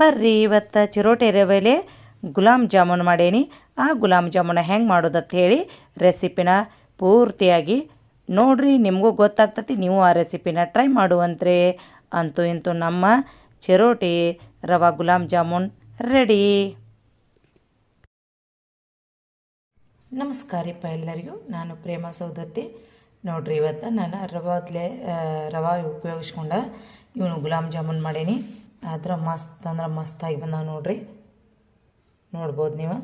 ಬರ್ರಿ, ಇವತ್ತು ಚಿರೋಟಿ ರವೆಲೆ ಗುಲಾಬ್ ಜಾಮೂನ್ ಮಾಡೇನಿ. ಆ ಗುಲಾಬ್ ಜಾಮೂನ ಹೆಂಗೆ ಮಾಡೋದಂತ ಹೇಳಿ ರೆಸಿಪಿನ ಪೂರ್ತಿಯಾಗಿ ನೋಡ್ರಿ, ನಿಮಗೂ ಗೊತ್ತಾಗ್ತತಿ, ನೀವು ಆ ರೆಸಿಪಿನ ಟ್ರೈ ಮಾಡುವಂತ್ರಿ ಅಂತೂ ಇಂತೂ ನಮ್ಮ ಚಿರೋಟಿ ರವಾ ಗುಲಾಬ್ ಜಾಮೂನ್ ರೆಡಿ. ನಮಸ್ಕಾರ ರೀಪ್ಪ ಎಲ್ಲರಿಗೂ. ನಾನು ಪ್ರೇಮ ಸೌದತ್ತಿ. ನೋಡ್ರಿ, ಇವತ್ತು ನಾನು ರವಾದ್ಲೆ ರವಾ ಉಪಯೋಗಿಸ್ಕೊಂಡ ಇವನು ಗುಲಾಬ್ ಜಾಮೂನ್ ಮಾಡೀನಿ. ಆದ್ರೆ ಮಸ್ತ್ ಅಂದ್ರೆ ಮಸ್ತಾಗಿ ಬಂದಾವ ನೋಡ್ರಿ. ನೋಡ್ಬೋದು ನೀವು.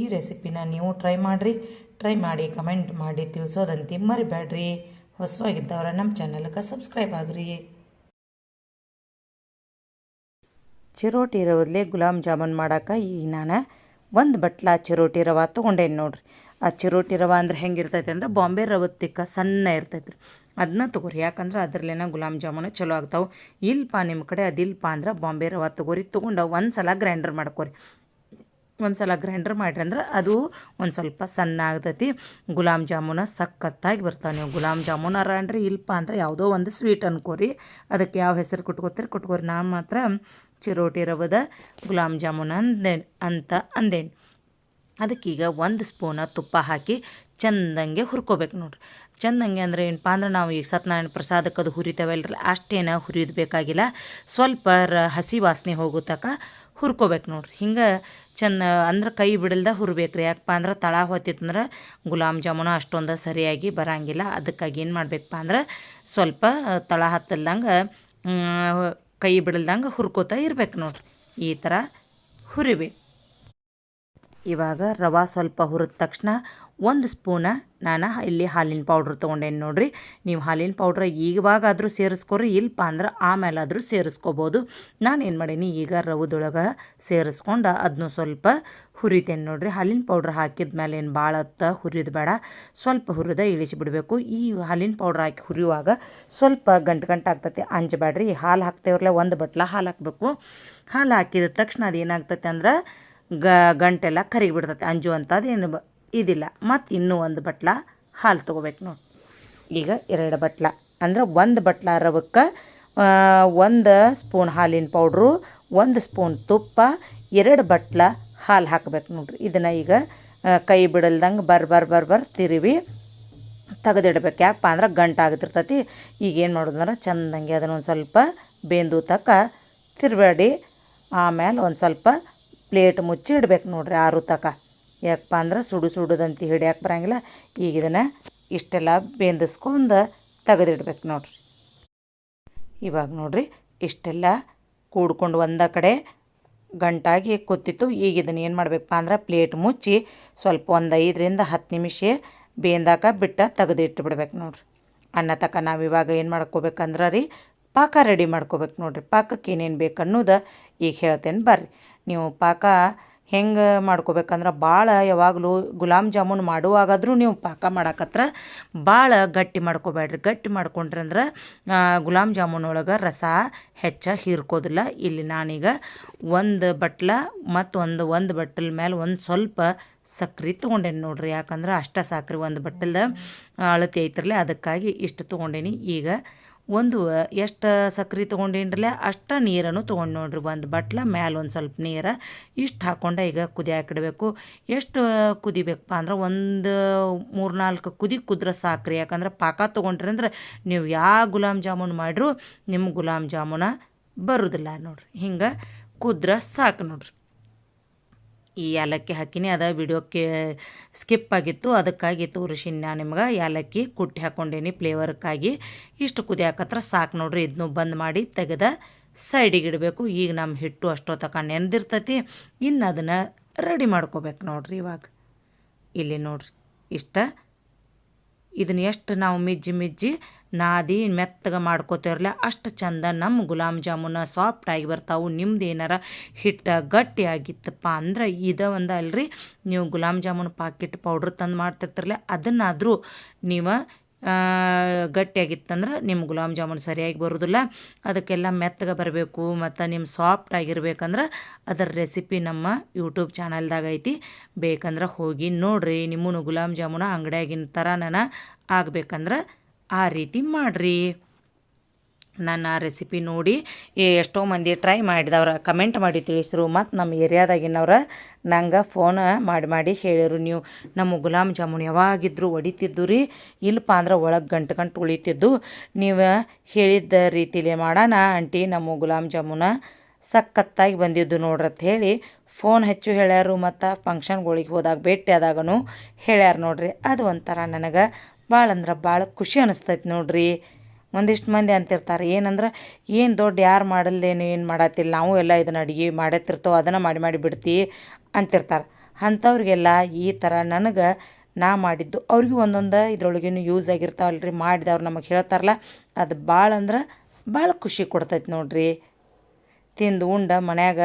ಈ ರೆಸಿಪಿನ ನೀವು ಟ್ರೈ ಮಾಡಿರಿ. ಟ್ರೈ ಮಾಡಿ, ಕಮೆಂಟ್ ಮಾಡಿ ತಿಳಿಸೋದಂತಿ ಮರಿಬೇಡ್ರಿ ಹೊಸವಾಗಿದ್ದವ್ರ ನಮ್ಮ ಚಾನಲ್ಗೆ ಸಬ್ಸ್ಕ್ರೈಬ್ ಆಗ್ರಿ. ಚಿರೋಟಿ ರವದ್ಲೆ ಗುಲಾಬ್ ಜಾಮೂನ್ ಮಾಡೋಕೆ ಈ ನಾನು ಒಂದು ಬಟ್ಲ ಚಿರೋಟಿ ರವ ತೊಗೊಂಡೇನಿ ನೋಡ್ರಿ. ಆ ಚಿರೋಟಿ ರವೆ ಅಂದ್ರೆ ಹೆಂಗಿರ್ತೈತೆ ಅಂದ್ರೆ ಬಾಂಬೆ ತಿಕ್ಕ ಸಣ್ಣ ಇರ್ತೈತೆ ರೀ ಅದನ್ನ ತೊಗೊರಿ. ಯಾಕಂದ್ರೆ ಅದ್ರಲ್ಲೇನ ಗುಲಾಬ್ ಜಾಮೂನು ಚಲೋ ಆಗ್ತಾವೆ. ಇಲ್ಲಪ್ಪ ನಿಮ್ಮ ಕಡೆ ಅದಿಲ್ಲಪ್ಪ ಅಂದ್ರೆ ಬಾಂಬೆ ರವೆ ತೊಗೊರಿ. ತೊಗೊಂಡು ಒಂದು ಸಲ ಗ್ರೈಂಡರ್ ಮಾಡ್ಕೊರಿ. ಒಂದು ಸಲ ಗ್ರೈಂಡರ್ ಮಾಡಿರಿ ಅಂದ್ರೆ ಅದು ಒಂದು ಸ್ವಲ್ಪ ಸಣ್ಣ ಆಗ್ತೈತಿ. ಗುಲಾಬ್ ಜಾಮೂನ ಸಖತ್ತಾಗಿ ಬರ್ತಾವೆ ನೀವು. ಗುಲಾಬ್ ಜಾಮೂನ್ ಅಂದ್ರೆ ಇಲ್ಪ ಅಂದ್ರೆ ಯಾವುದೋ ಒಂದು ಸ್ವೀಟ್ ಅನ್ಕೋರಿ. ಅದಕ್ಕೆ ಯಾವ ಹೆಸರು ಕುಟ್ಕೋತೀರಿ ಕುಟ್ಕೋರಿ. ನಾನು ಮಾತ್ರ ಚಿರೋಟಿ ರವದ ಗುಲಾಬ್ ಜಾಮೂನ್ ಅಂದೆ, ಅಂತ ಅಂದೇನು. ಅದಕ್ಕೀಗ ಒಂದು ಸ್ಪೂನ ತುಪ್ಪ ಹಾಕಿ ಚಂದಂಗೆ ಹುರ್ಕೋಬೇಕು ನೋಡ್ರಿ. ಚಂದಂಗೆ ಅಂದ್ರೆ ಏನಪ್ಪ ಅಂದ್ರೆ ನಾವು ಈಗ ಸತ್ಯನಾರಾಯಣ ಪ್ರಸಾದಕ್ಕೆ ಅದು ಹುರಿತೇವಲ್ರಿ ಅಷ್ಟೇನ ಹುರಿಯೋದು ಬೇಕಾಗಿಲ್ಲ ಸ್ವಲ್ಪ ಹಸಿ ವಾಸನೆ ಹೋಗೋ ಹುರ್ಕೋಬೇಕು ನೋಡ್ರಿ. ಹಿಂಗೆ ಚೆನ್ನ ಅಂದ್ರೆ ಕೈ ಬಿಡಲ್ದ ಹುರ್ಬೇಕು ರೀ ಯಾಕಪ್ಪ ಅಂದ್ರೆ ತಳ ಹೊತ್ತಿತ್ತಂದ್ರೆ ಗುಲಾಬ್ ಜಾಮೂನು ಅಷ್ಟೊಂದು ಸರಿಯಾಗಿ ಬರಂಗಿಲ್ಲ. ಅದಕ್ಕಾಗಿ ಏನು ಮಾಡಬೇಕಪ್ಪ ಅಂದ್ರೆ ಸ್ವಲ್ಪ ತಳ ಹತ್ತಲ್ದಂಗೆ ಕೈ ಬಿಡಲ್ದಂಗೆ ಹುರ್ಕೋತಾ ಇರ್ಬೇಕು ನೋಡ್ರಿ. ಈ ಥರ ಹುರಿಬೇಕು. ಇವಾಗ ರವೆ ಸ್ವಲ್ಪ ಹುರಿದ ತಕ್ಷಣ ಒಂದು ಸ್ಪೂನ ನಾನು ಇಲ್ಲಿ ಹಾಲಿನ ಪೌಡ್ರ್ ತೊಗೊಂಡೇನೆ ನೋಡಿರಿ. ನೀವು ಹಾಲಿನ ಪೌಡ್ರ್ ಈಗವಾಗಾದರೂ ಸೇರಿಸ್ಕೊರಿ ಇಲ್ಪ ಅಂದ್ರೆ ಆಮೇಲಾದರೂ ಸೇರಿಸ್ಕೋಬೋದು. ನಾನು ಏನು ಮಾಡೀನಿ, ಈಗ ರವದೊಳಗೆ ಸೇರಿಸ್ಕೊಂಡು ಅದನ್ನು ಸ್ವಲ್ಪ ಹುರಿತೇನೆ ನೋಡಿರಿ. ಹಾಲಿನ ಪೌಡ್ರ್ ಹಾಕಿದ ಮೇಲೆ ಏನು ಭಾಳ ಹೊತ್ತ ಹುರಿದು ಬೇಡ. ಸ್ವಲ್ಪ ಹುರಿದ ಇಳಿಸಿಬಿಡಬೇಕು ಈ ಹಾಲಿನ ಪೌಡ್ರ್ ಹಾಕಿ ಹುರಿಯುವಾಗ ಸ್ವಲ್ಪ ಗಂಟು ಗಂಟು ಆಗ್ತೈತಿ ಅಂಜಬೇಡ್ರಿ ಹಾಲು ಹಾಕ್ತೇವ್ರಲ್ಲ ಒಂದು ಬಟ್ಲ ಹಾಲು ಹಾಕಬೇಕು. ಹಾಲು ಹಾಕಿದ ತಕ್ಷಣ ಅದೇನಾಗ್ತೈತೆ ಅಂದ್ರೆ ಗ ಗಂಟೆಲ್ಲ ಕರಿಗಿ ಬಿಡ್ತೈತೆ ಅಂಜು ಏನು ಬ ಇದಿಲ್ಲ. ಮತ್ತು ಇನ್ನೂ ಒಂದು ಬಟ್ಲ ಹಾಲು ತೊಗೋಬೇಕು ನೋಡಿ. ಈಗ ಎರಡು ಬಟ್ಲ. ಅಂದ್ರೆ ಒಂದು ಬಟ್ಲ ರವಕ್ಕೆ ಒಂದು ಸ್ಪೂನ್ ಹಾಲಿನ ಪೌಡ್ರು, ಒಂದು ಸ್ಪೂನ್ ತುಪ್ಪ, ಎರಡು ಬಟ್ಲ ಹಾಲು ಹಾಕಬೇಕು ನೋಡ್ರಿ. ಇದನ್ನು ಈಗ ಕೈ ಬಿಡಲ್ದಂಗೆ ಬರ್ ಬರ್ ಬರ್ ಬರ್ ತಿರುವಿ ತೆಗೆದಿಡ್ಬೇಕು. ಯಾಕಪ್ಪ ಅಂದ್ರೆ ಗಂಟು ಈಗ ಏನು ಮಾಡೋದಂದ್ರೆ ಚಂದಂಗೆ ಅದನ್ನು ಒಂದು ಸ್ವಲ್ಪ ಬೆಂದು ತಕ್ಕ ತಿರ್ಬೇಡಿ. ಆಮೇಲೆ ಒಂದು ಸ್ವಲ್ಪ ಪ್ಲೇಟ್ ಮುಚ್ಚಿ ಇಡ್ಬೇಕು ನೋಡ್ರಿ ಆರು ತಕ. ಯಾಕಪ್ಪ ಅಂದ್ರೆ ಸುಡು ಸುಡುದಂತ ಹಿಡಿಯಕ್ಕೆ ಬರಂಗಿಲ್ಲ. ಈಗ ಇದನ್ನು ಇಷ್ಟೆಲ್ಲ ಬೆಂದಿಸ್ಕೊಂಡು ತೆಗೆದಿಡ್ಬೇಕು ನೋಡ್ರಿ. ಇವಾಗ ನೋಡ್ರಿ ಇಷ್ಟೆಲ್ಲ ಕೂಡ್ಕೊಂಡು ಒಂದ ಕಡೆ ಗಂಟಾಗಿ ಕೂತಿತ್ತು. ಈಗ ಇದನ್ನು ಏನು ಮಾಡಬೇಕಪ್ಪ ಅಂದ್ರೆ ಪ್ಲೇಟ್ ಮುಚ್ಚಿ ಸ್ವಲ್ಪ ಒಂದು ಐದರಿಂದ ಹತ್ತು ನಿಮಿಷ ಬೇಂದಾಕ ಬಿಟ್ಟ ತೆಗೆದಿಟ್ಟು ಬಿಡ್ಬೇಕು ನೋಡ್ರಿ. ಅನ್ನ ತಕ ನಾವು ಇವಾಗ ಏನು ಮಾಡ್ಕೋಬೇಕಂದ್ರೆ ರೀ, ಪಾಕ ರೆಡಿ ಮಾಡ್ಕೋಬೇಕು ನೋಡ್ರಿ. ಪಾಕಕ್ಕೆ ಏನೇನು ಬೇಕು ಅನ್ನೋದು ಈಗ ಹೇಳ್ತೇನೆ ಬರ್ರಿ. ನೀವು ಪಾಕ ಹೆಂಗೆ ಮಾಡ್ಕೋಬೇಕಂದ್ರೆ ಭಾಳ ಯಾವಾಗಲೂ ಗುಲಾಬ್ ಜಾಮೂನ್ ಮಾಡುವಾಗಾದರೂ ನೀವು ಪಾಕ ಮಾಡಾಕತ್ರ ಭಾಳ ಗಟ್ಟಿ ಮಾಡ್ಕೋಬೇಡ್ರಿ. ಗಟ್ಟಿ ಮಾಡ್ಕೊಂಡ್ರಿ ಅಂದ್ರೆ ಗುಲಾಬ್ ಜಾಮೂನ್ ಒಳಗೆ ರಸ ಹೆಚ್ಚ ಹೀರ್ಕೋದಿಲ್ಲ. ಇಲ್ಲಿ ನಾನೀಗ ಒಂದು ಬಟ್ಲ ಮತ್ತು ಒಂದು ಒಂದು ಬಟ್ಟಲ ಮೇಲೆ ಒಂದು ಸ್ವಲ್ಪ ಸಕ್ರೆ ತೊಗೊಂಡೇನಿ ನೋಡ್ರಿ. ಯಾಕಂದ್ರೆ ಅಷ್ಟ ಸಕ್ರೆ ಒಂದು ಬಟ್ಟಲ್ದ ಅಳತಿ ಐತ್ರಲ್ಲೇ ಅದಕ್ಕಾಗಿ ಇಷ್ಟು ತೊಗೊಂಡೇನಿ. ಈಗ ಒಂದು, ಎಷ್ಟು ಸಕ್ರೆ ತೊಗೊಂಡೇನ್ರಲ್ಲ ಅಷ್ಟು ನೀರನ್ನು ತೊಗೊಂಡು ನೋಡ್ರಿ. ಒಂದು ಬಟ್ಲ ಮ್ಯಾಲ ಒಂದು ಸ್ವಲ್ಪ ನೀರು ಇಷ್ಟು ಹಾಕ್ಕೊಂಡು ಈಗ ಕುದಿಯಾಕಿಡಬೇಕು ಎಷ್ಟು ಕುದಿಬೇಕಪ್ಪ ಅಂದ್ರೆ ಒಂದು ಮೂರು ನಾಲ್ಕು ಕುದಿ ಕುದ್ರೆ ಸಾಕ್ರಿ. ಯಾಕಂದ್ರೆ ಪಾಕ ತೊಗೊಂಡ್ರಿ ಅಂದ್ರೆ ನೀವು ಯಾವ ಗುಲಾಬ್ ಜಾಮೂನ್ ಮಾಡಿರು ನಿಮ್ಮ ಗುಲಾಬ್ ಜಾಮೂನ ಬರೋದಿಲ್ಲ ನೋಡ್ರಿ. ಹಿಂಗೆ ಕುದ್ರೆ ಸಾಕು ನೋಡ್ರಿ. ಈ ಏಲಕ್ಕಿ ಹಾಕಿನಿ. ಅದು ವಿಡಿಯೋಕ್ಕೆ ಸ್ಕಿಪ್ ಆಗಿತ್ತು. ಅದಕ್ಕಾಗಿ ತೋರಿಸಿ ನಾನು ನಿಮ್ಗೆ. ಏಲಕ್ಕಿ ಕುಟ್ಟಿ ಹಾಕ್ಕೊಂಡೇನಿ ಫ್ಲೇವರ್ಕ್ಕಾಗಿ. ಇಷ್ಟು ಕುದಿಯಾಕತ್ರ ಸಾಕು ನೋಡ್ರಿ. ಇದನ್ನು ಬಂದ್ ಮಾಡಿ ತೆಗೆದ ಸೈಡಿಗೆ ಇಡಬೇಕು. ಈಗ ನಮ್ಮ ಹಿಟ್ಟು ಅಷ್ಟೋ ತಕ ನೆನೆದಿರ್ತೈತಿ ಇನ್ನು ಅದನ್ನು ರೆಡಿ ಮಾಡ್ಕೋಬೇಕು ನೋಡ್ರಿ ಇವಾಗ. ಇಲ್ಲಿ ನೋಡ್ರಿ. ಇಷ್ಟ. ಇದನ್ನ ಎಷ್ಟು ನಾವು ಮಿಜ್ಜಿ ಮಿಜ್ಜಿ ನಾದಿ ಮೆತ್ತಗೆ ಮಾಡ್ಕೋತಿರಲ್ಲ ಅಷ್ಟು ಚಂದ ನಮ್ಮ ಗುಲಾಬ್ ಜಾಮೂನ ಸಾಫ್ಟಾಗಿ ಬರ್ತಾವೆ. ನಿಮ್ದು ಏನಾರ ಹಿಟ್ಟ ಗಟ್ಟಿಯಾಗಿತ್ತಪ್ಪ ಅಂದ್ರೆ ಇದು ಒಂದು ಅಲ್ರಿ ನೀವು ಗುಲಾಬ್ ಜಾಮೂನ್ ಪಾಕಿಟ್ ಪೌಡ್ರ್ ತಂದು ಮಾಡ್ತಿರ್ತಿರಲ್ಲ ಅದನ್ನಾದರೂ ನೀವು ಗಟ್ಟಿಯಾಗಿತ್ತಂದ್ರೆ ನಿಮ್ಮ ಗುಲಾಬ್ ಜಾಮೂನ್ ಸರಿಯಾಗಿ ಬರೋದಿಲ್ಲ. ಅದಕ್ಕೆಲ್ಲ ಮೆತ್ತಗೆ ಬರಬೇಕು ಮತ್ತು ನಿಮ್ಮ ಸಾಫ್ಟ್ ಆಗಿರ್ಬೇಕಂದ್ರೆ ಅದರ ರೆಸಿಪಿ ನಮ್ಮ ಯೂಟ್ಯೂಬ್ ಚಾನಲ್ದಾಗ ಐತಿ. ಬೇಕಂದ್ರೆ ಹೋಗಿ ನೋಡಿರಿ ನಿಮ್ಮೂ ಗುಲಾಬ್ ಜಾಮೂನ ಅಂಗಡಿಯಾಗಿನ ಥರ ನಾನು ಆಗ್ಬೇಕಂದ್ರೆ ಆ ರೀತಿ ಮಾಡಿರಿ. ನನ್ನ ರೆಸಿಪಿ ನೋಡಿ ಎಷ್ಟೋ ಮಂದಿ ಟ್ರೈ ಮಾಡಿದವ್ರ ಕಮೆಂಟ್ ಮಾಡಿ ತಿಳಿಸ್ರು. ಮತ್ತು ನಮ್ಮ ಏರಿಯಾದಾಗಿನವ್ರ ನಂಗೆ ಫೋನ್ ಮಾಡಿ ಮಾಡಿ ಹೇಳಿರು ನೀವು. ನಮ್ಮ ಗುಲಾಬ್ ಜಾಮೂನ್ ಯಾವಾಗಿದ್ರು ಹೊಡಿತಿದ್ದು ರೀ. ಇಲ್ಲಪ್ಪ ಅಂದ್ರೆ ಒಳಗೆ ಗಂಟು ಗಂಟು ಉಳಿತಿದ್ದು. ನೀವು ಹೇಳಿದ್ದ ರೀತಿಲಿ ಮಾಡೋಣ ಆಂಟಿ. ನಮ್ಮ ಗುಲಾಬ್ ಜಾಮೂನ ಸಖತ್ತಾಗಿ ಬಂದಿದ್ದು ನೋಡ್ರತ್ ಹೇಳಿ ಫೋನ್ ಹೆಚ್ಚು ಹೇಳ್ಯಾರು. ಮತ್ತು ಫಂಕ್ಷನ್ಗಳಿಗೆ ಹೋದಾಗ ಭೇಟಿ ಆದಾಗೂ ಹೇಳ್ಯಾರ ನೋಡ್ರಿ. ಅದು ಒಂಥರ ನನಗೆ ಭಾಳ ಅಂದ್ರೆ ಭಾಳ ಖುಷಿ ಅನಿಸ್ತೈತೆ ನೋಡ್ರಿ. ಒಂದಿಷ್ಟು ಮಂದಿ ಅಂತಿರ್ತಾರೆ, ಏನಂದ್ರೆ ಏನು ದೊಡ್ಡ ಯಾರು ಮಾಡಲ್ದೇನು ಏನು ಮಾಡತ್ತಿಲ್ಲ ನಾವು ಎಲ್ಲ ಇದನ್ನ ಅಡುಗೆ ಮಾಡತ್ತಿರ್ತೇವೆ ಅದನ್ನು ಮಾಡಿ ಮಾಡಿ ಬಿಡ್ತಿ ಅಂತಿರ್ತಾರೆ. ಅಂಥವ್ರಿಗೆಲ್ಲ ಈ ಥರ ನನಗೆ ನಾ ಮಾಡಿದ್ದು ಅವ್ರಿಗೂ ಒಂದೊಂದು ಇದ್ರೊಳಗೇನು ಯೂಸ್ ಆಗಿರ್ತಾವಲ್ಲ ರೀ ಮಾಡಿದವ್ರು ನಮಗೆ ಹೇಳ್ತಾರಲ್ಲ, ಅದು ಭಾಳ ಅಂದ್ರೆ ಭಾಳ ಖುಷಿ ಕೊಡ್ತೈತೆ ನೋಡ್ರಿ. ತಿಂದು ಉಂಡ ಮನ್ಯಾಗ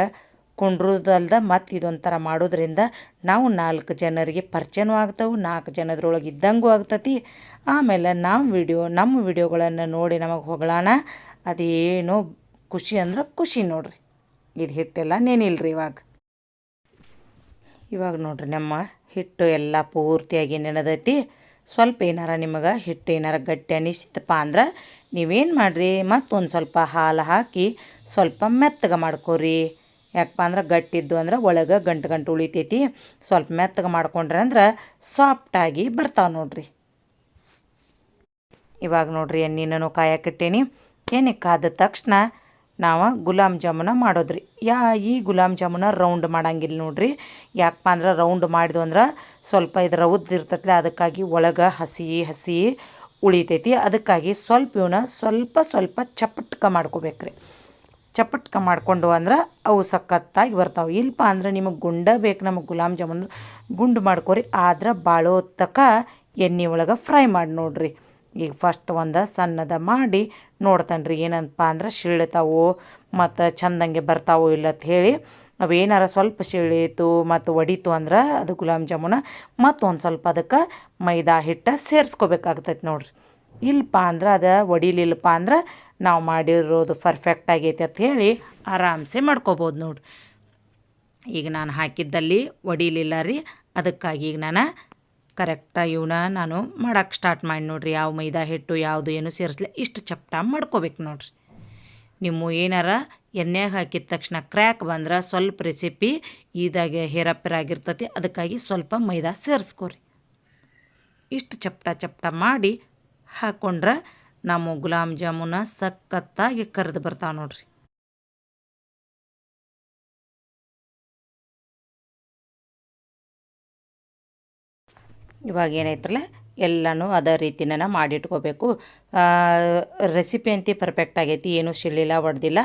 ಕುಂಡ್ರುದಲ್ದ ಮತ್ತು ಇದೊಂಥರ ಮಾಡೋದ್ರಿಂದ ನಾವು ನಾಲ್ಕು ಜನರಿಗೆ ಪರಿಚಯನೂ ಆಗ್ತವೆ, ನಾಲ್ಕು ಜನದ್ರೊಳಗೆ ಇದ್ದಂಗೂ ಆಗ್ತತಿ. ಆಮೇಲೆ ನಮ್ಮ ವಿಡಿಯೋ, ನಮ್ಮ ವಿಡಿಯೋಗಳನ್ನು ನೋಡಿ ನಮಗೆ ಹೊಗಳಾಣ. ಅದೇನೋ ಖುಷಿ ಅಂದ್ರೆ ಖುಷಿ ನೋಡ್ರಿ. ಇದು ಹಿಟ್ಟೆಲ್ಲ ನೆನಿಲ್ರಿ ಇವಾಗ. ಇವಾಗ ನೋಡ್ರಿ ನಮ್ಮ ಹಿಟ್ಟು ಎಲ್ಲ ಪೂರ್ತಿಯಾಗಿ ನೆನದೈತಿ. ಸ್ವಲ್ಪ ಏನಾರ ನಿಮಗೆ ಹಿಟ್ಟು ಏನಾರ ಗಟ್ಟಿ ಅನಿಸಿತಪ್ಪ ಅಂದ್ರೆ ನೀವೇನು ಮಾಡಿರಿ ಮತ್ತೊಂದು ಸ್ವಲ್ಪ ಹಾಲು ಹಾಕಿ ಸ್ವಲ್ಪ ಮೆತ್ತಗೆ ಮಾಡ್ಕೊರಿ. ಯಾಕಪ್ಪ ಅಂದ್ರೆ ಗಟ್ಟಿದ್ದು ಅಂದ್ರೆ ಒಳಗೆ ಗಂಟು ಗಂಟು ಉಳಿತೈತಿ. ಸ್ವಲ್ಪ ಮೆತ್ತಗೆ ಮಾಡ್ಕೊಂಡ್ರೆ ಅಂದ್ರೆ ಸಾಫ್ಟಾಗಿ ಬರ್ತಾವೆ ನೋಡ್ರಿ. ಇವಾಗ ನೋಡ್ರಿ ಎಣ್ಣೆನೂ ಕಾಯಕ್ಕಿಟ್ಟೇನಿ ಎಣ್ಣೆ ಕಾದ ತಕ್ಷಣ ನಾವು ಗುಲಾಬ್ ಜಾಮೂನ ಮಾಡೋದ್ರಿ. ಯಾ ಈ ಗುಲಾಬ್ ಜಾಮೂನ ರೌಂಡ್ ಮಾಡಂಗಿಲ್ಲ ನೋಡ್ರಿ. ಯಾಕಪ್ಪ ಅಂದ್ರೆ ರೌಂಡ್ ಮಾಡಿದ್ವು ಅಂದ್ರೆ ಸ್ವಲ್ಪ ಇದು ರೌದ್ ಇರ್ತೈತಲ್ಲ ಅದಕ್ಕಾಗಿ ಒಳಗೆ ಹಸಿ ಹಸಿ ಉಳಿತೈತಿ. ಅದಕ್ಕಾಗಿ ಸ್ವಲ್ಪ ಇವನ್ನ ಸ್ವಲ್ಪ ಸ್ವಲ್ಪ ಚಪ್ಪಟ್ಕ ಮಾಡ್ಕೋಬೇಕ್ರಿ. ಚಪ್ಪಟ್ಕ ಮಾಡ್ಕೊಂಡು ಅಂದ್ರೆ ಅವು ಸಖತ್ತಾಗಿ ಬರ್ತಾವೆ. ಇಲ್ಲಪ್ಪ ಅಂದ್ರೆ ನಿಮಗೆ ಗುಂಡ ಬೇಕು ನಮಗೆ ಗುಲಾಬ್ ಜಾಮೂನ್ ಗುಂಡು ಮಾಡ್ಕೊರಿ. ಆದ್ರೆ ಬಾಳೋ ತಕ ಎಣ್ಣೆ ಒಳಗೆ ಫ್ರೈ ಮಾಡಿ ನೋಡ್ರಿ. ಈಗ ಫಸ್ಟ್ ಒಂದು ಸಣ್ಣದ ಮಾಡಿ ನೋಡ್ತಾನೆ ರೀ ಏನಂತಪ್ಪ ಅಂದ್ರೆ ಶಿಳ್ತಾವು ಮತ್ತು ಚಂದಂಗೆ ಬರ್ತಾವೋ ಇಲ್ಲ ಅಂತ ಹೇಳಿ ಅವೇನಾರ ಸ್ವಲ್ಪ ಶಿಳೀತು ಮತ್ತು ಒಡಿತು ಅಂದ್ರೆ ಅದು ಗುಲಾಬ್ ಜಾಮೂನ ಮತ್ತೊಂದು ಸ್ವಲ್ಪ ಅದಕ್ಕೆ ಮೈದಾ ಹಿಟ್ಟು ಸೇರಿಸ್ಕೋಬೇಕಾಗ್ತೈತೆ ನೋಡ್ರಿ. ಇಲ್ಲಪ್ಪ ಅಂದ್ರೆ ಅದು ಒಡಿಲಿಲ್ಲಪ್ಪ ಅಂದ್ರೆ ನಾವು ಮಾಡಿರೋದು ಪರ್ಫೆಕ್ಟ್ ಆಗೈತೆ ಅಂತ ಹೇಳಿ ಆರಾಮ್ಸೆ ಮಾಡ್ಕೋಬೋದು ನೋಡ್ರಿ ಈಗ ನಾನು ಹಾಕಿದ್ದಲ್ಲಿ ಒಡಿಲಿಲ್ಲ ರೀ. ಅದಕ್ಕಾಗಿ ಈಗ ನಾನು ಕರೆಕ್ಟಾಗಿ ಇವನ್ನ ನಾನು ಮಾಡೋಕ್ಕೆ ಸ್ಟಾರ್ಟ್ ಮಾಡಿ ನೋಡ್ರಿ. ಯಾವ ಮೈದಾ ಹಿಟ್ಟು, ಯಾವುದು ಏನು ಸೇರಿಸ್ಲಿ ಇಷ್ಟು ಚಪ್ಟ ಮಾಡ್ಕೋಬೇಕು ನೋಡ್ರಿ. ನಿಮ್ಮ ಏನಾರ ಎಣ್ಣೆಗೆ ಹಾಕಿದ ತಕ್ಷಣ ಕ್ರ್ಯಾಕ್ ಬಂದ್ರೆ ಸ್ವಲ್ಪ ರೆಸಿಪಿ ಇದಾಗೆ ಹೇರಪ್ಪೆರಾಗಿರ್ತತಿ ಅದಕ್ಕಾಗಿ ಸ್ವಲ್ಪ ಮೈದಾ ಸೇರಿಸ್ಕೊರಿ. ಇಷ್ಟು ಚಪ್ಟ ಚಪ್ಟ ಮಾಡಿ ಹಾಕ್ಕೊಂಡ್ರೆ ನಮ್ಮ ಗುಲಾಬ್ ಜಾಮೂನ ಸಖತ್ತಾಗಿ ಕರೆದು ಬರ್ತಾವೆ ನೋಡ್ರಿ. ಇವಾಗ ಏನೈತ್ರಲ್ಲ, ಎಲ್ಲನೂ ಅದೇ ರೀತಿನ ಮಾಡಿಟ್ಕೋಬೇಕು. ರೆಸಿಪಿ ಅಂತಿ ಪರ್ಫೆಕ್ಟ್ ಆಗೈತಿ, ಏನೂ ಶಿಳ್ಳಿಲ್ಲ ಒಡೆದಿಲ್ಲ,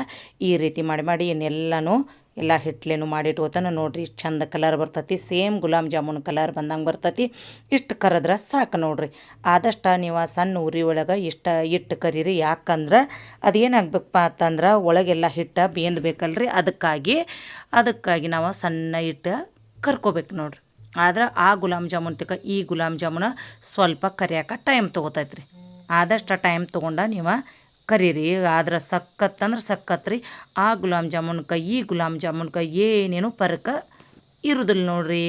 ಈ ರೀತಿ ಮಾಡಿ ಮಾಡಿ ಇನ್ನೆಲ್ಲನೂ ಎಲ್ಲ ಹಿಟ್ಲೇನು ಮಾಡಿಟ್ಕೋತಾನೆ ನೋಡ್ರಿ ಇಷ್ಟು ಚಂದ ಕಲರ್ ಬರ್ತತಿ. ಸೇಮ್ ಗುಲಾಬ್ ಜಾಮೂನ್ ಕಲರ್ ಬಂದಂಗೆ ಬರ್ತತಿ. ಇಷ್ಟು ಕರೆದ್ರೆ ಸಾಕು ನೋಡಿರಿ. ಆದಷ್ಟು ನೀವು ಸಣ್ಣ ಉರಿ ಒಳಗೆ ಇಷ್ಟ ಇಟ್ಟು ಕರೀರಿ. ಯಾಕಂದ್ರೆ ಅದೇನಾಗಬೇಕಪ್ಪ ಅಂತಂದ್ರೆ ಒಳಗೆಲ್ಲ ಹಿಟ್ಟು ಬೇಂದ್ಬೇಕಲ್ರಿ ಅದಕ್ಕಾಗಿ ಅದಕ್ಕಾಗಿ ನಾವು ಸಣ್ಣ ಇಟ್ಟು ಕರ್ಕೋಬೇಕು ನೋಡ್ರಿ. ಆದ್ರೆ ಆ ಗುಲಾಬ್ ಜಾಮೂನ್ ತಕ್ಕ ಈ ಗುಲಾಬ್ ಜಾಮೂನ ಸ್ವಲ್ಪ ಕರಿಯಾಕ ಟೈಮ್ ತೊಗೋತೈತ್ರಿ. ಆದಷ್ಟು ಟೈಮ್ ತೊಗೊಂಡ ನೀವು ಕರೀರಿ. ಆದ್ರೆ ಸಖತ್ ಅಂದ್ರೆ ಸಖತ್ ರೀ. ಆ ಗುಲಾಬ್ ಜಾಮೂನ್ಗೆ ಈ ಗುಲಾಬ್ ಜಾಮೂನ್ಗೆ ಏನೇನು ಪರಕ ಇರುದಿಲ್ಲ ನೋಡ್ರಿ.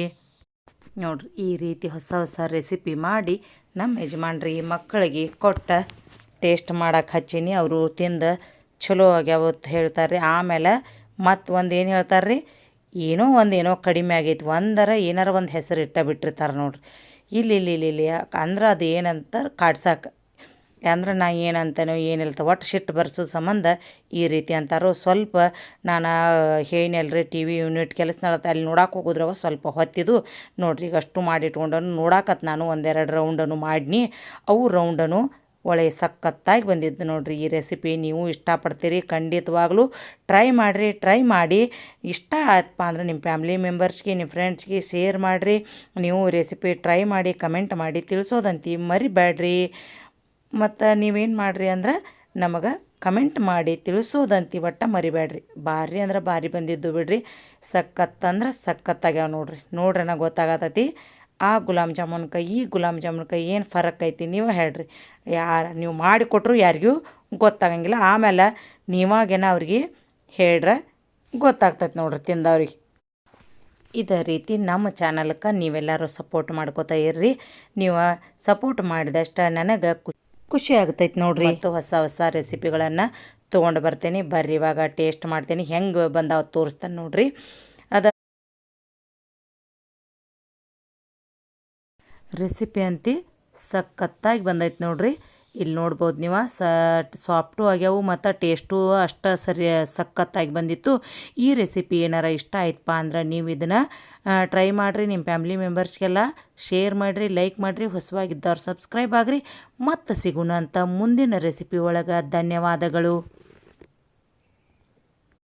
ನೋಡ್ರಿ, ಈ ರೀತಿ ಹೊಸ ಹೊಸ ರೆಸಿಪಿ ಮಾಡಿ ನಮ್ಮ ಯಜಮಾನ್ರಿ ಮಕ್ಕಳಿಗೆ ಕೊಟ್ಟ ಟೇಸ್ಟ್ ಮಾಡಕ್ಕೆ ಹಚ್ಚೀನಿ. ಅವರು ತಿಂದು ಚಲೋ ಆಗ್ಯಾವತ್ತು ಹೇಳ್ತಾರೆ ಆಮೇಲೆ ಮತ್ತು ಒಂದು ಏನು ಹೇಳ್ತಾರೆ ರೀ ಏನೋ ಒಂದು ಏನೋ ಕಡಿಮೆ ಆಗೈತಿ. ಒಂದರ ಏನಾರ ಒಂದು ಹೆಸರು ಇಟ್ಟ ಬಿಟ್ಟಿರ್ತಾರೆ ನೋಡ್ರಿ. ಇಲ್ಲಿ ಇಲ್ಲಿ ಇಲ್ಲಿ ಅಂದ್ರೆ ಅದು ಏನಂತ ಕಾಡ್ಸಕ್ಕೆ ಅಂದ್ರೆ ನಾ ಏನಂತನೋ ಏನಿಲ್ತ, ಒಟ್ಟು ಸಿಟ್ಟು ಬರ್ಸೋ ಸಂಬಂಧ ಈ ರೀತಿ ಅಂತಾರೋ ಸ್ವಲ್ಪ ನಾನು ಹೇಳಿನಲ್ರಿ ಟಿ ವಿ ಯೂನಿಟ್ ಕೆಲಸ ನಡತ್ತೆ ಅಲ್ಲಿ ನೋಡಕ್ಕೆ ಹೋಗಿದ್ರವ ಸ್ವಲ್ಪ ಹೊತ್ತಿದು. ನೋಡ್ರಿ ಈಗ ಅಷ್ಟು ಮಾಡಿಟ್ಕೊಂಡನು, ನೋಡಾಕತ್ ನಾನು ಒಂದೆರಡು ರೌಂಡನು ಮಾಡಿನಿ. ಅವು ರೌಂಡನು ಒಳ್ಳೆ ಸಖತ್ತಾಗಿ ಬಂದಿದ್ದು ನೋಡ್ರಿ ಈ ರೆಸಿಪಿ ನೀವು ಇಷ್ಟಪಡ್ತೀರಿ ಖಂಡಿತವಾಗ್ಲೂ. ಟ್ರೈ ಮಾಡಿರಿ ಟ್ರೈ ಮಾಡಿ. ಇಷ್ಟ ಆಯ್ತಪ್ಪ ಅಂದ್ರೆ ನಿಮ್ಮ ಫ್ಯಾಮಿಲಿ ಮೆಂಬರ್ಸ್ಗೆ ನಿಮ್ಮ ಫ್ರೆಂಡ್ಸ್ಗೆ ಶೇರ್ ಮಾಡಿರಿ. ನೀವು ರೆಸಿಪಿ ಟ್ರೈ ಮಾಡಿ ಕಮೆಂಟ್ ಮಾಡಿ ತಿಳಿಸೋದಂತಿ ಮರಿಬೇಡ್ರಿ ಮತ್ತು ನೀವೇನು ಮಾಡಿರಿ ಅಂದ್ರೆ ನಮಗೆ ಕಮೆಂಟ್ ಮಾಡಿ ತಿಳಿಸೋದಂತಿ ಒಟ್ಟ ಮರಿಬೇಡ್ರಿ. ಭಾರಿ ಅಂದ್ರೆ ಭಾರಿ ಬಂದಿದ್ದು ಬಿಡ್ರಿ. ಸಖತ್ತಂದ್ರೆ ಸಖತ್ತಾಗ್ಯಾವ ನೋಡ್ರಿ. ನೋಡ್ರನ ಗೊತ್ತಾಗತ್ತೈತಿ ಆ ಗುಲಾಬ್ ಜಾಮೂನ್ ಕೈ, ಈ ಗುಲಾಬ್ ಜಾಮೂನ್ ಕೈ ಏನು ಫರಕ್ ಐತಿ ನೀವು ಹೇಳ್ರಿ. ಯಾರು ನೀವು ಮಾಡಿಕೊಟ್ರು ಯಾರಿಗೂ ಗೊತ್ತಾಗಂಗಿಲ್ಲ. ಆಮೇಲೆ ನೀವಾಗೇನ ಅವ್ರಿಗೆ ಹೇಳ್ರೆ ಗೊತ್ತಾಗ್ತೈತೆ ನೋಡ್ರಿ ತಿಂದವ್ರಿಗೆ. ಇದೇ ರೀತಿ ನಮ್ಮ ಚಾನಲ್ಗೆ ನೀವೆಲ್ಲರೂ ಸಪೋರ್ಟ್ ಮಾಡ್ಕೋತಾ ಇರ್ರಿ. ನೀವು ಸಪೋರ್ಟ್ ಮಾಡಿದಷ್ಟ ನನಗೆ ಖುಷಿ ಆಗ್ತೈತೆ ನೋಡ್ರಿ. ಮತ್ತು ಹೊಸ ಹೊಸ ರೆಸಿಪಿಗಳನ್ನು ತೊಗೊಂಡು ಬರ್ತೀನಿ. ಬರ್ರಿ, ಇವಾಗ ಟೇಸ್ಟ್ ಮಾಡ್ತೀನಿ. ಹೆಂಗೆ ಬಂದಾವ ತೋರಿಸ್ತಾನೆ ನೋಡ್ರಿ. ಅದ ರೆಸಿಪಿ ಅಂತಿ ಸಖತ್ತಾಗಿ ಬಂದೈತೆ ನೋಡ್ರಿ. ಇಲ್ಲಿ ನೋಡ್ಬೋದು ನೀವು, ಸ, ಸಾಫ್ಟು ಆಗ್ಯಾವು ಮತ್ತು ಟೇಸ್ಟು ಅಷ್ಟು ಸರಿ, ಸಖತ್ತಾಗಿ ಬಂದಿತ್ತು. ಈ ರೆಸಿಪಿ ಏನಾರ ಇಷ್ಟ ಆಯ್ತಪ್ಪ ಅಂದ್ರೆ ನೀವು ಇದನ್ನು ಟ್ರೈ ಮಾಡಿರಿ ನಿಮ್ಮ ಫ್ಯಾಮಿಲಿ ಮೆಂಬರ್ಸ್ಗೆಲ್ಲ ಶೇರ್ ಮಾಡಿರಿ ಲೈಕ್ ಮಾಡಿರಿ, ಹೊಸವಾಗಿದ್ದವ್ರು ಸಬ್ಸ್ಕ್ರೈಬ್ ಆಗಿರಿ. ಮತ್ತು ಸಿಗೋಣ ಅಂತ ಮುಂದಿನ ರೆಸಿಪಿ ಒಳಗೆ. ಧನ್ಯವಾದಗಳು.